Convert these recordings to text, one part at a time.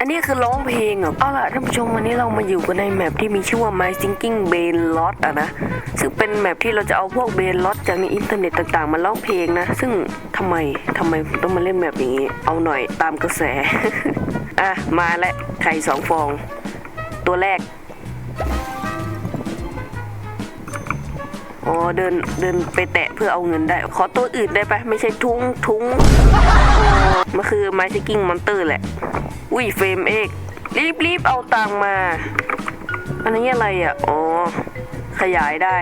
อันนี้คือร้องเพลงเหรอเอาล่ะท่านผู้ชมวันนี้เรามาอยู่กันในแมปที่มีชื่อว่า My Thinking b a n Lot อะนะ ซึ่งเป็นแมปที่เราจะเอาพวกเบนลอตจากในอินเทอร์เน็ตต่างๆ มาร้องเพลงนะ ซึ่งทำไมทำไมต้องมาเล่นแบบนี้ เอาหน่อยตามกระแส อะ มาแล้วไข่สองฟอง ตัวแรก อ๋อเดินเดินไปแตะเพื่อเอาเงินได้ ขอตัวอื่นได้ปะไม่ใช่ทุ้งทุ้งมันคือไมซิกิ้งมอนเตอร์แหละ อุ้ยเฟรมเอกรีบรีบเอาตังมา อันนี้อะไรอะ อ๋อ ขยายได้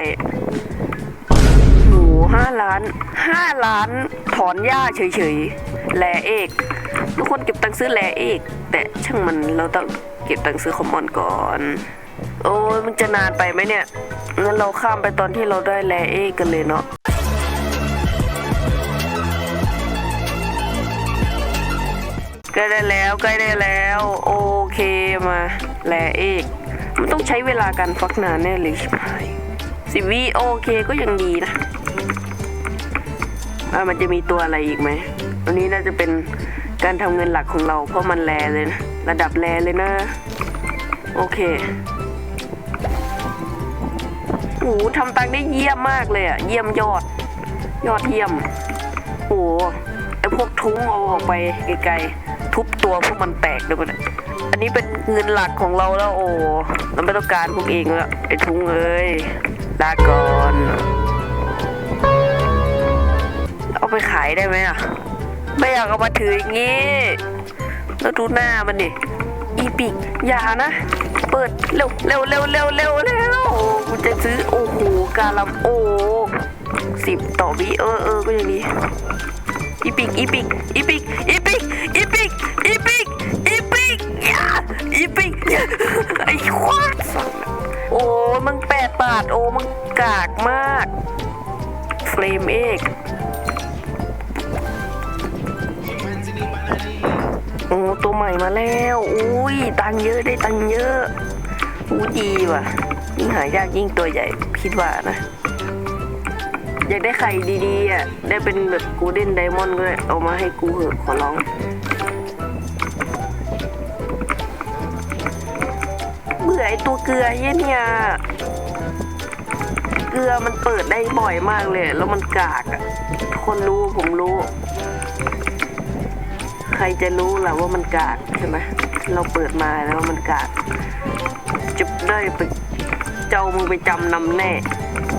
โหห้าล้านห้าล้าน ถอนหญ้าเฉยๆแลเอกทุกคนเก็บตังค์ซื้อแลเอก แต่ช่างมันเราต้องเก็บตังค์ซื้อคอมมอนก่อน โอ้ยมันจะนานไปไหมเนี่ย งั้นเราข้ามไปตอนที่เราได้แลเอกกันเลยเนาะใกล้ได้แล้วใกล้ได้แล้ว โอเคมาแลเอกมันต้องใช้เวลาการฟักนานแน่เลยชิบหายสิบวิโอเคก็ยังดีนะอ่ามันจะมีตัวอะไรอีกไหมอันนี้น่าจะเป็นการทำเงินหลักของเราเพราะมันแลเลยนะ ระดับแลเลยนะ โอเค โอ้โหทำตังได้เยี่ยมมากเลยอะเยี่ยมยอด ยอดเยี่ยม โอ้โหไอพวกทุ้งเอาออกไปไกลๆทุบตัวพวกมันแตกเลยมันอันนี้เป็นเงินหลักของเราแล้วโอ้เราไม่ต้องการพวกเองแล้วไอทุ้งเอ้ยลาก่อนเอาไปขายได้ไหมอะไม่อยากเอามาถืออย่างงี้ แล้วดูหน้ามันดิอีปิกอย่านะ เปิดเร็วเร็วเร็วเร็วเร็วเร็วโอ้กูจะซื้อโอ้โหกาลัมโอสิบต่อวิเออเออก็ยังดีอีปิกอีปิกอีปิกอีปิกอีปิกอีปิกอีปิกอีปิกอย่าไอ้ควาสโอ้มึงแปดบาทโอ้มึงกากมากเฟรมเอกโอ้ตัวใหม่มาแล้ว งค์เยอะได้ตังค์เยอะอู้ดีว่ะ ยิ่งหายากยิ่งตัวใหญ่คิดว่านะ อยากได้ไข่ดีๆอะ ได้เป็นแบบกูเด้นไดมอนด์ก็ได้เอามาให้กูเหอะขอร้องเบื่อไอตัวเกลือเหี้ยเนี่ยเกลือมันเปิดได้บ่อยมากเลย แล้วมันกากอะคนรู้ผมรู้ ใครจะรู้ล่ะว่ามันกากใช่ไหม เราเปิดมาแล้วมันกากจะได้ไปเจ้ามึงไปจำนำแน่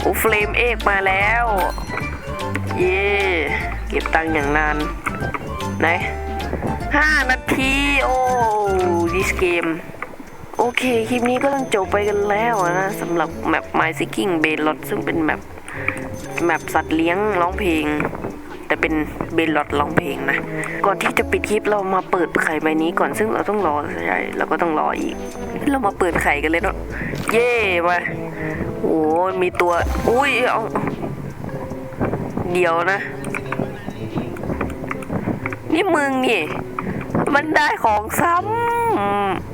โอ้เฟรมเอกมาแล้ว เย่เก็บตังค์อย่างนานไหนห้านาที โอ้ดิสเกม โอเค คลิปนี้ก็ต้องจบไปกันแล้วนะสำหรับแมป My Seeking b a y l o t ซึ่งเป็นแมปแมปสัตว์เลี้ยงร้องเพลง แต่เป็นเบลลอดร้องเพลงนะ ก่อนที่จะปิดคลิปเรามาเปิดไข่ใบนี้ก่อนซึ่งเราต้องรอใช่เราก็ต้องรออีก เรามาเปิดไข่กันเลยเนาะเย่มาโอ้มีตัวอุ้ยเอาเดี๋ยวนะ นี่มึงนี่ มันได้ของซ้ำ